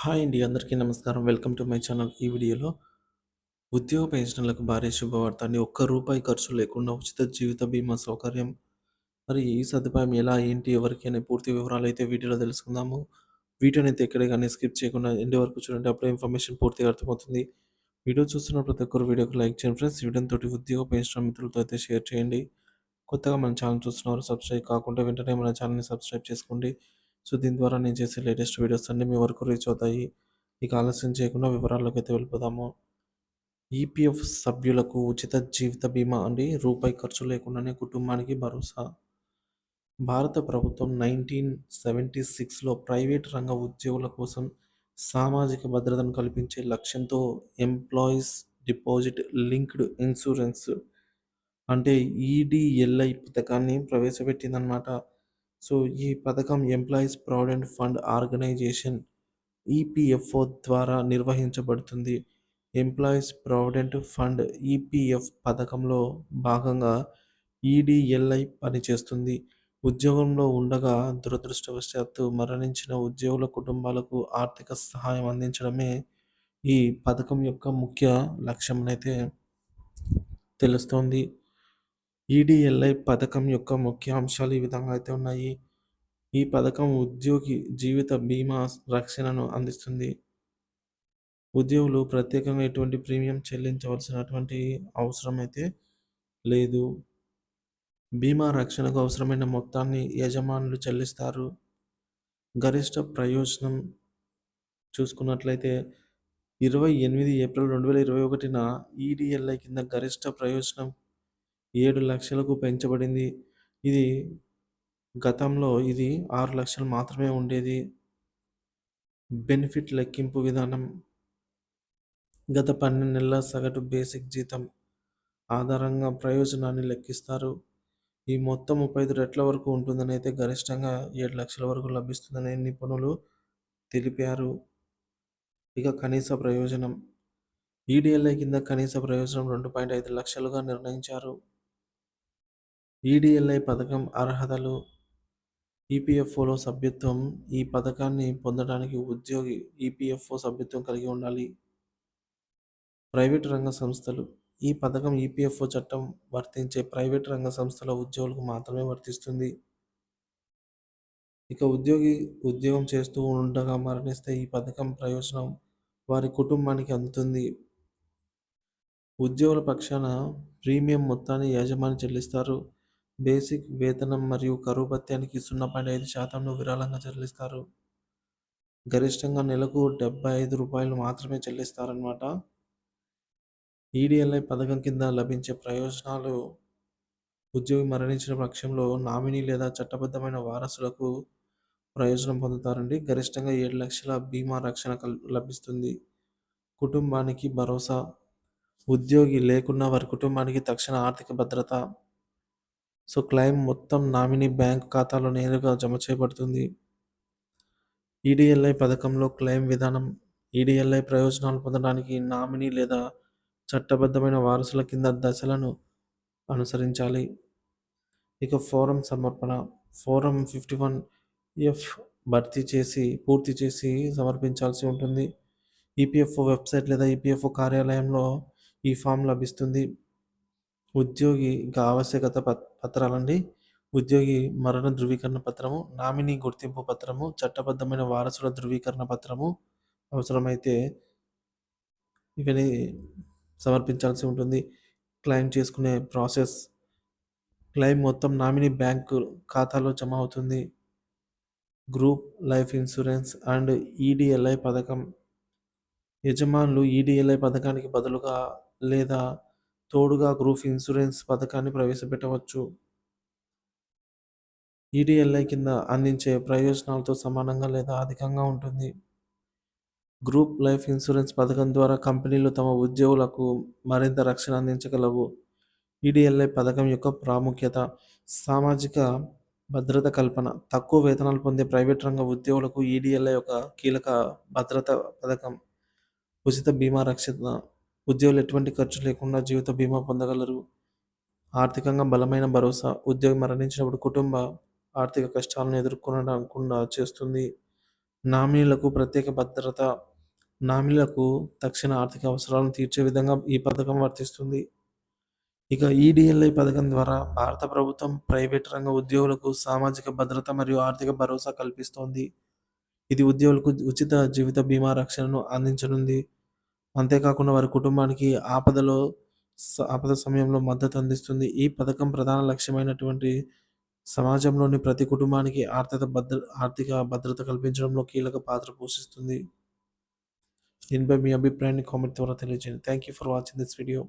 Hi అండి అందరికీ నమస్కారం. Welcome to my channel. ఈ వీడియోలో ఉద్యోగ పెన్షన్లకు భారీ శుభవార్త అండి. ఒక్క రూపాయి ఖర్చు లేకుండా ఉచిత జీవిత బీమా సౌకర్యం. మరి ఈ సదుపాయం ఎలా ఏంటి ఎవరికి అనే పూర్తి వివరాలు అయితే వీడియోలో తెలుసుకుందాము. వీడియోని అయితే ఎక్కడే కానీ స్కిప్ చేయకుండా ఎండ్ వరకు చూడండి. అప్పుడే ఇన్ఫర్మేషన్ పూర్తిగా అర్థమవుతుంది. వీడియో చూస్తున్న ప్రతి ఒక్కరు వీడియోకి లైక్ చేయండి ఫ్రెండ్స్. వీడియోతో ఉద్యోగ పెన్షన్ మిత్రులతో అయితే షేర్ చేయండి. కొత్తగా మన ఛానల్ చూస్తున్నారు సబ్స్క్రైబ్ కాకుండా వెంటనే మన ఛానల్ని సబ్స్క్రైబ్ చేసుకోండి. సో దీని ద్వారా నేను చేసే లేటెస్ట్ వీడియోస్ అన్నీ మీ వరకు రీచ్ అవుతాయి. ఇక ఆలస్యం చేయకుండా వివరాల్లోకి అయితే వెళ్ళిపోదాము. ఈపీఎఫ్ సభ్యులకు ఉచిత జీవిత బీమా అండి. రూపాయి ఖర్చు లేకుండానే కుటుంబానికి భరోసా. భారత ప్రభుత్వం నైన్టీన్ సెవెంటీ సిక్స్లో ప్రైవేట్ రంగ ఉద్యోగుల కోసం సామాజిక భద్రతను కల్పించే లక్ష్యంతో ఎంప్లాయీస్ డిపాజిట్ లింక్డ్ ఇన్సూరెన్స్ అంటే ఈడిఎల్ఐ పథకాన్ని ప్రవేశపెట్టిందన్నమాట. సో ఈ పథకం employees provident fund organisation EPFO ద్వారా నిర్వహించబడుతుంది. ఎంప్లాయీస్ ప్రావిడెంట్ ఫండ్ ఈపీఎఫ్ పథకంలో భాగంగా ఈడిఎల్ఐ పనిచేస్తుంది. ఉద్యోగంలో ఉండగా దురదృష్టవశాత్తు మరణించిన ఉద్యోగుల కుటుంబాలకు ఆర్థిక సహాయం అందించడమే ఈ పథకం యొక్క ముఖ్య లక్ష్యం అయితే తెలుస్తోంది. ఈడిఎల్ఐ పథకం యొక్క ముఖ్య అంశాలు ఈ విధంగా అయితే ఉన్నాయి. ఈ పథకం ఉద్యోగి జీవిత బీమా రక్షణను అందిస్తుంది. ఉద్యోగులు ప్రత్యేకంగా ఎటువంటి ప్రీమియం చెల్లించవలసినటువంటి అవసరం అయితే లేదు. బీమా రక్షణకు అవసరమైన మొత్తాన్ని యజమానులు చెల్లిస్తారు. గరిష్ట ప్రయోజనం చూసుకున్నట్లయితే ఇరవై ఎనిమిది ఏప్రిల్ రెండు వేల ఇరవై ఒకటిన ఈడిఎల్ఐ కింద గరిష్ట ప్రయోజనం ఏడు లక్షలకు పెంచబడింది. ఇది గతంలో ఇది ఆరు లక్షలు మాత్రమే ఉండేది. బెనిఫిట్ లెక్కింపు విధానం. గత పన్నెండు నెలల సగటు బేసిక్ జీతం ఆధారంగా ప్రయోజనాన్ని లెక్కిస్తారు. ఈ మొత్తం ముప్పై ఐదు రెట్ల వరకు ఉంటుందని అయితే గరిష్టంగా ఏడు లక్షల వరకు లభిస్తుందని నిపుణులు తెలిపారు. ఇక కనీస ప్రయోజనం. ఈడిఎల్ఐ కింద కనీస ప్రయోజనం రెండు పాయింట్ ఐదు లక్షలుగా నిర్ణయించారు. ఈడిఎల్ఐ పథకం అర్హతలు ఈపీఎఫ్ఓలో సభ్యత్వం ఈ పథకాన్ని పొందడానికి ఉద్యోగి ఈపీఎఫ్ఓ సభ్యత్వం కలిగి ఉండాలి. ప్రైవేట్ రంగ సంస్థలు ఈ పథకం ఈపీఎఫ్ఓ చట్టం వర్తించే ప్రైవేట్ రంగ సంస్థల ఉద్యోగులకు మాత్రమే వర్తిస్తుంది. ఇక ఉద్యోగి ఉద్యోగం చేస్తూ ఉండగా మరణిస్తే ఈ పథకం ప్రయోజనం వారి కుటుంబానికి అందుతుంది. ఉద్యోగుల పక్షాన ప్రీమియం మొత్తాన్ని యజమాని చెల్లిస్తారు. బేసిక్ వేతనం మరియు కరువు భత్యానికి సున్నా పాయింట్ ఐదు శాతంను విరాళంగా చెల్లిస్తారు. గరిష్టంగా నెలకు డెబ్బై ఐదు రూపాయలు మాత్రమే చెల్లిస్తారనమాట ఈడిఎల్ఐ పథకం కింద లభించే ప్రయోజనాలు ఉద్యోగి మరణించిన పక్షంలో నామినీ లేదా చట్టబద్ధమైన వారసులకు ప్రయోజనం పొందుతారండి. గరిష్టంగా ఏడు లక్షల బీమా రక్షణ లభిస్తుంది. కుటుంబానికి భరోసా ఉద్యోగి లేకున్నా వారి కుటుంబానికి తక్షణ ఆర్థిక భద్రత సో క్లెయిమ్ మొత్తం నామినీ బ్యాంక్ ఖాతాలో నేరుగా జమ చేయబడుతుంది. ఈడిఎల్ఐ పథకంలో క్లెయిమ్ విధానం ఈడిఎల్ఐ ప్రయోజనాలు పొందడానికి నామినీ లేదా చట్టబద్ధమైన వారసుల కింద దశలను అనుసరించాలి. ఇక ఫోరం సమర్పణ ఫోరం ఫిఫ్టీ వన్ ఎఫ్ భర్తీ చేసి పూర్తి చేసి సమర్పించాల్సి ఉంటుంది. ఈపీఎఫ్ఓ వెబ్సైట్ లేదా ఈపీఎఫ్ఓ కార్యాలయంలో ఈ ఫామ్ లభిస్తుంది. ఉద్యోగి ఇంకా ఆవశ్యకత పత్రాలండి. ఉద్యోగి మరణ ధృవీకరణ పత్రము నామినీ గుర్తింపు పత్రము చట్టబద్ధమైన వారసుల ధృవీకరణ పత్రము అవసరమైతే ఇవన్నీ సమర్పించాల్సి ఉంటుంది. క్లెయిమ్ చేసుకునే ప్రాసెస్ క్లెయిమ్ మొత్తం నామినీ బ్యాంకు ఖాతాలో జమ అవుతుంది. Group life insurance and EDLI పథకం. యజమానులు ఈడిఎల్ఐ పథకానికి బదులుగా లేదా తోడుగా గ్రూప్ ఇన్సూరెన్స్ పథకాన్ని ప్రవేశపెట్టవచ్చు. ఈడిఎల్ఐ కింద అందించే ప్రయోజనాలతో సమానంగా లేదా అధికంగా ఉంటుంది. గ్రూప్ లైఫ్ ఇన్సూరెన్స్ పథకం ద్వారా కంపెనీలు తమ ఉద్యోగులకు మరింత రక్షణ అందించగలవు. ఈడిఎల్ఐ పథకం యొక్క ప్రాముఖ్యత సామాజిక భద్రత కల్పన తక్కువ వేతనాలు పొందే ప్రైవేట్ రంగ ఉద్యోగులకు ఈడిఎల్ఐ ఒక కీలక భద్రత పథకం ఉచిత బీమా రక్షణ ఉద్యోగులు ఎటువంటి ఖర్చు లేకుండా జీవిత బీమా పొందగలరు? ఆర్థికంగా బలమైన భరోసా ఉద్యోగి మరణించినప్పుడు కుటుంబ ఆర్థిక కష్టాలను ఎదుర్కొనకుండా చేస్తుంది. నామినీలకు ప్రత్యేక భద్రత నామినీలకు తక్షణ ఆర్థిక అవసరాలను తీర్చే విధంగా ఈ పథకం వర్తిస్తుంది. ఇక ఈడిఎల్ఐ పథకం ద్వారా భారత ప్రభుత్వం ప్రైవేట్ రంగ ఉద్యోగులకు సామాజిక భద్రత మరియు ఆర్థిక భరోసా కల్పిస్తోంది. ఇది ఉద్యోగులకు ఉచిత జీవిత బీమా రక్షణను అందించనుంది. అంతేకాకుండా వారి కుటుంబానికి ఆపదలో ఆపద సమయంలో మద్దతు అందిస్తుంది. ఈ పథకం ప్రధాన లక్ష్యమైనటువంటి సమాజంలోని ప్రతి కుటుంబానికి ఆర్థిక భద్ర ఆర్థిక భద్రత కల్పించడంలో కీలక పాత్ర పోషిస్తుంది. దీనిపై మీ అభిప్రాయాన్ని కామెంట్ ద్వారా తెలియజేయండి. Thank you for watching this video